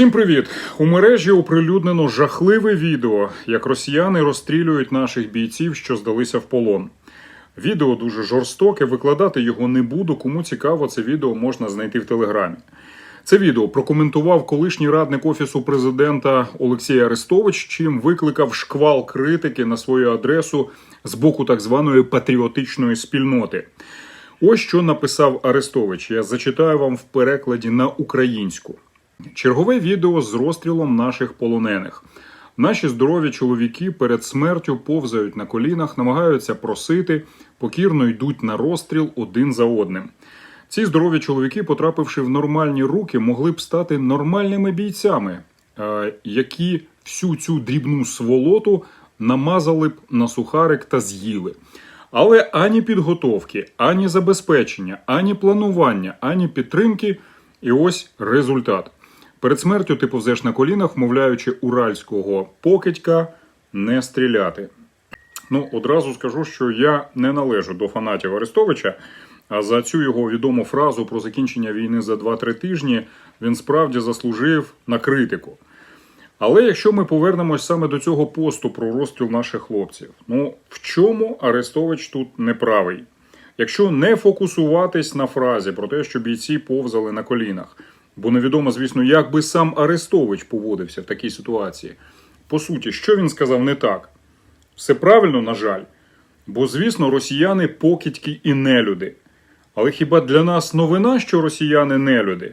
Всім привіт! У мережі оприлюднено жахливе відео, як росіяни розстрілюють наших бійців, що здалися в полон. Відео дуже жорстоке, викладати його не буду. Кому цікаво, це відео можна знайти в телеграмі. Це відео прокоментував колишній радник офісу президента Олексій Арестович, чим викликав шквал критики на свою адресу з боку так званої патріотичної спільноти. Ось що написав Арестович. Я зачитаю вам в перекладі на українську. Чергове відео з розстрілом наших полонених. Наші здорові чоловіки перед смертю повзають на колінах, намагаються просити, покірно йдуть на розстріл один за одним. Ці здорові чоловіки, потрапивши в нормальні руки, могли б стати нормальними бійцями, е, які всю цю дрібну сволоту намазали б на сухарик та з'їли. Але ані підготовки, ані забезпечення, ані планування, ані підтримки. І ось результат. Перед смертю ти повзеш на колінах, вмовляючи уральського покидька не стріляти. Ну, одразу скажу, що я не належу до фанатів Арестовича. А за цю його відому фразу про закінчення війни за 2-3 тижні він справді заслужив на критику. Але якщо ми повернемось саме до цього посту про розстріл наших хлопців, ну в чому Арестович тут неправий? Якщо не фокусуватись на фразі про те, що бійці повзали на колінах, бо невідомо, звісно, як би сам Арестович поводився в такій ситуації. По суті, що він сказав не так? Все правильно, на жаль. Бо, звісно, росіяни покидьки і нелюди. Але хіба для нас новина, що росіяни нелюди?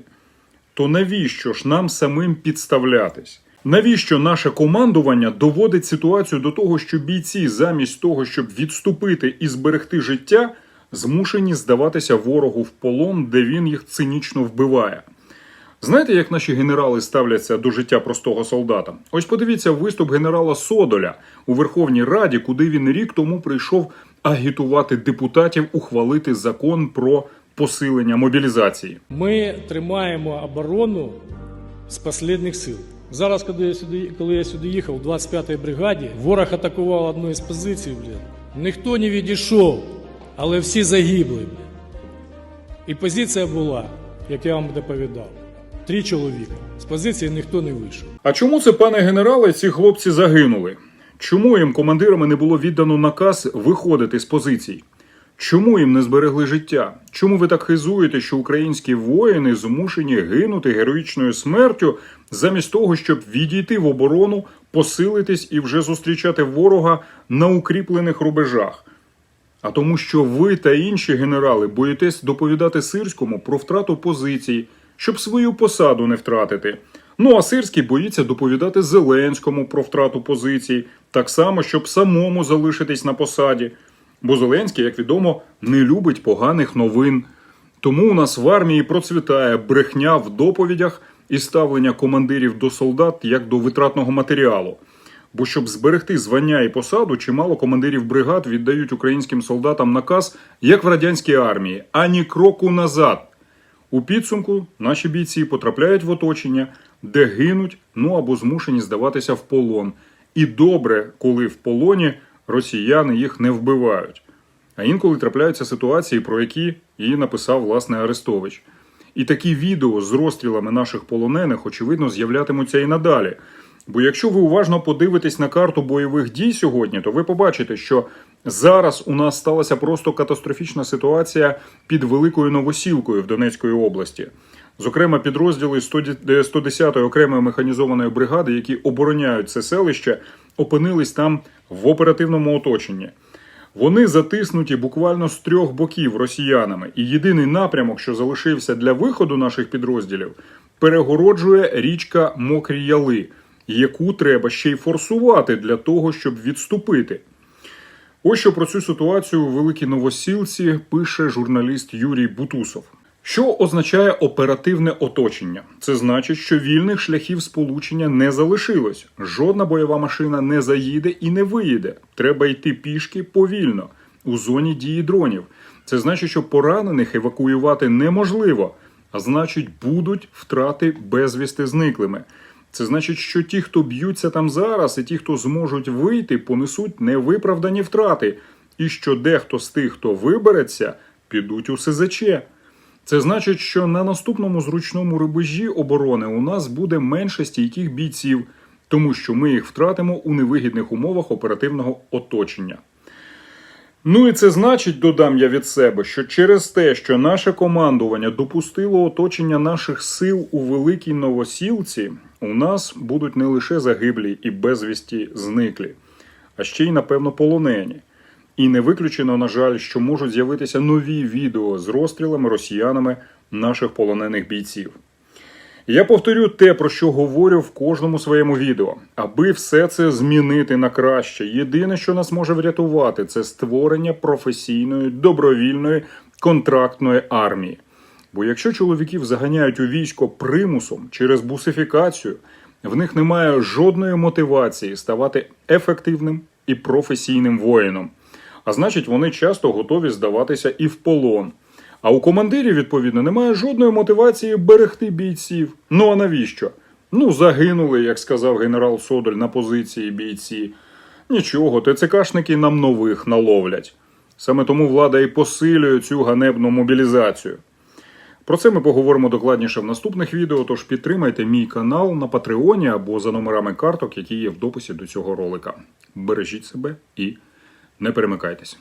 То навіщо ж нам самим підставлятись? Навіщо наше командування доводить ситуацію до того, що бійці, замість того, щоб відступити і зберегти життя, змушені здаватися ворогу в полон, де він їх цинічно вбиває? Знаєте, як наші генерали ставляться до життя простого солдата? Ось подивіться виступ генерала Содоля у Верховній Раді, куди він рік тому прийшов агітувати депутатів ухвалити закон про посилення мобілізації. Ми тримаємо оборону з останніх сил. Зараз, коли я сюди, коли я сюди їхав, у 25-й бригаді, ворог атакував одну із позицій, блін. Ніхто не відійшов, але всі загибли. І позиція була, як я вам доповідав, три чоловіка. З позиції ніхто не вийшов. А чому це, пане генерале, ці хлопці загинули? Чому їм командирами не було віддано наказ виходити з позицій? Чому їм не зберегли життя? Чому ви так хизуєте, що українські воїни змушені гинути героїчною смертю замість того, щоб відійти в оборону, посилитись і вже зустрічати ворога на укріплених рубежах? А тому, що ви та інші генерали боїтесь доповідати сирському про втрату позицій, щоб свою посаду не втратити. Ну а Сирський боїться доповідати Зеленському про втрату позицій, так само, щоб самому залишитись на посаді. Бо Зеленський, як відомо, не любить поганих новин. Тому у нас в армії процвітає брехня в доповідях і ставлення командирів до солдат як до витратного матеріалу. Бо щоб зберегти звання і посаду, чимало командирів бригад віддають українським солдатам наказ, як в радянській армії, ані кроку назад. У підсумку наші бійці потрапляють в оточення, де гинуть, ну або змушені здаватися в полон. І добре, коли в полоні росіяни їх не вбивають. А інколи трапляються ситуації, про які її написав власне Арестович. І такі відео з розстрілами наших полонених, очевидно, з'являтимуться і надалі. Бо якщо ви уважно подивитесь на карту бойових дій сьогодні, то ви побачите, що зараз у нас сталася просто катастрофічна ситуація під Великою Новосілкою в Донецької області. Зокрема, підрозділи 110-ї окремої механізованої бригади, які обороняють це селище, опинились там в оперативному оточенні. Вони затиснуті буквально з трьох боків росіянами, і єдиний напрямок, що залишився для виходу наших підрозділів, перегороджує річка Мокрі Яли, яку треба ще й форсувати для того, щоб відступити. Ось що про цю ситуацію у Великій Новосілці пише журналіст Юрій Бутусов. Що означає оперативне оточення? Це значить, що вільних шляхів сполучення не залишилось. Жодна бойова машина не заїде і не виїде. Треба йти пішки повільно у зоні дії дронів. Це значить, що поранених евакуювати неможливо, а значить, будуть втрати безвісти зниклими. Це значить, що ті, хто б'ються там зараз, і ті, хто зможуть вийти, понесуть невиправдані втрати, і що дехто з тих, хто вибереться, підуть у СЗЧ. Це значить, що на наступному зручному рубежі оборони у нас буде менше стійких бійців, тому що ми їх втратимо у невигідних умовах оперативного оточення. Ну і це значить, додам я від себе, що через те, що наше командування допустило оточення наших сил у великій новосілці, у нас будуть не лише загиблі і безвісті зниклі, а ще й, напевно, полонені. І не виключено, на жаль, що можуть з'явитися нові відео з розстрілами росіянами наших полонених бійців. Я повторю те, про що говорю в кожному своєму відео, аби все це змінити на краще. Єдине, що нас може врятувати, це створення професійної, добровільної, контрактної армії. Бо якщо чоловіків заганяють у військо примусом через бусифікацію, в них немає жодної мотивації ставати ефективним і професійним воїном. А значить, вони часто готові здаватися і в полон. А у командирів, відповідно, немає жодної мотивації берегти бійців. Ну а навіщо? Ну, загинули, як сказав генерал Содоль, на позиції бійці. Нічого, ТЦКшники нам нових наловлять. Саме тому влада і посилює цю ганебну мобілізацію. Про це ми поговоримо докладніше в наступних відео, тож підтримайте мій канал на Патреоні або за номерами карток, які є в дописі до цього ролика. Бережіть себе і не перемикайтесь.